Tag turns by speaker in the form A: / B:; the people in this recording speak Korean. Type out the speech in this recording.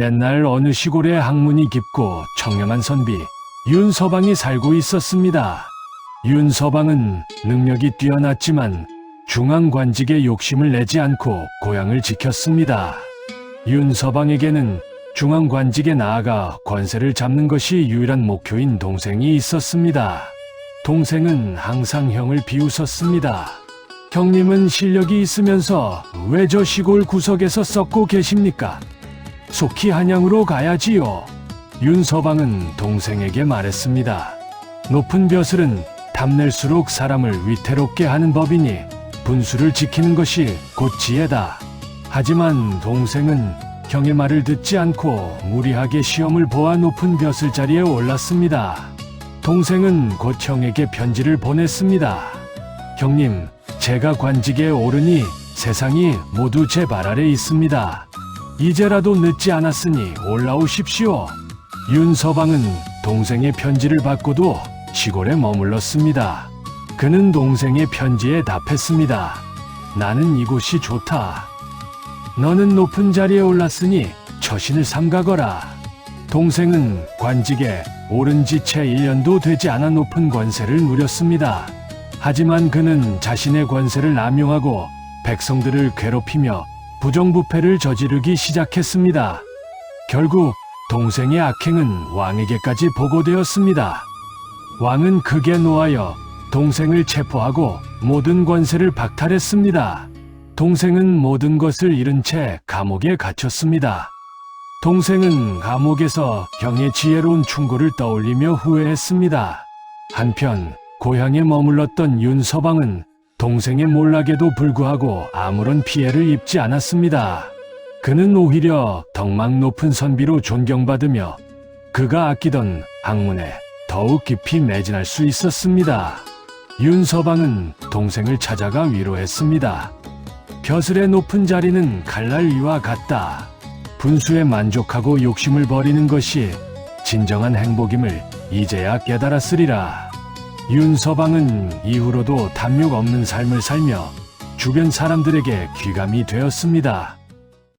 A: 옛날 어느 시골에 학문이 깊고 청렴한 선비 윤서방이 살고 있었습니다. 윤서방은 능력이 뛰어났지만 중앙관직에 욕심을 내지 않고 고향을 지켰습니다. 윤서방에게는 중앙관직에 나아가 권세를 잡는 것이 유일한 목표인 동생이 있었습니다. 동생은 항상 형을 비웃었습니다. 형님은 실력이 있으면서 왜 저 시골 구석에서 썩고 계십니까? 속히 한양으로 가야지요. 윤서방은 동생에게 말했습니다. 높은 벼슬은 탐낼수록 사람을 위태롭게 하는 법이니 분수를 지키는 것이 곧 지혜다. 하지만 동생은 형의 말을 듣지 않고 무리하게 시험을 보아 높은 벼슬 자리에 올랐습니다. 동생은 곧 형에게 편지를 보냈습니다. 형님, 제가 관직에 오르니 세상이 모두 제 발 아래 있습니다. 이제라도 늦지 않았으니 올라오십시오. 윤서방은 동생의 편지를 받고도 시골에 머물렀습니다. 그는 동생의 편지에 답했습니다. 나는 이곳이 좋다. 너는 높은 자리에 올랐으니 처신을 삼가거라. 동생은 관직에 오른 지 채 1년도 되지 않아 높은 권세를 누렸습니다. 하지만 그는 자신의 권세를 남용하고 백성들을 괴롭히며 부정부패를 저지르기 시작했습니다. 결국 동생의 악행은 왕에게까지 보고되었습니다. 왕은 크게 노하여 동생을 체포하고 모든 권세를 박탈했습니다. 동생은 모든 것을 잃은 채 감옥에 갇혔습니다. 동생은 감옥에서 형의 지혜로운 충고를 떠올리며 후회했습니다. 한편 고향에 머물렀던 윤서방은 동생의 몰락에도 불구하고 아무런 피해를 입지 않았습니다. 그는 오히려 덕망 높은 선비로 존경받으며 그가 아끼던 학문에 더욱 깊이 매진할 수 있었습니다. 윤서방은 동생을 찾아가 위로했습니다. 벼슬의 높은 자리는 칼날 위와 같다. 분수에 만족하고 욕심을 버리는 것이 진정한 행복임을 이제야 깨달았으리라. 윤서방은 이후로도 탐욕 없는 삶을 살며 주변 사람들에게 귀감이 되었습니다.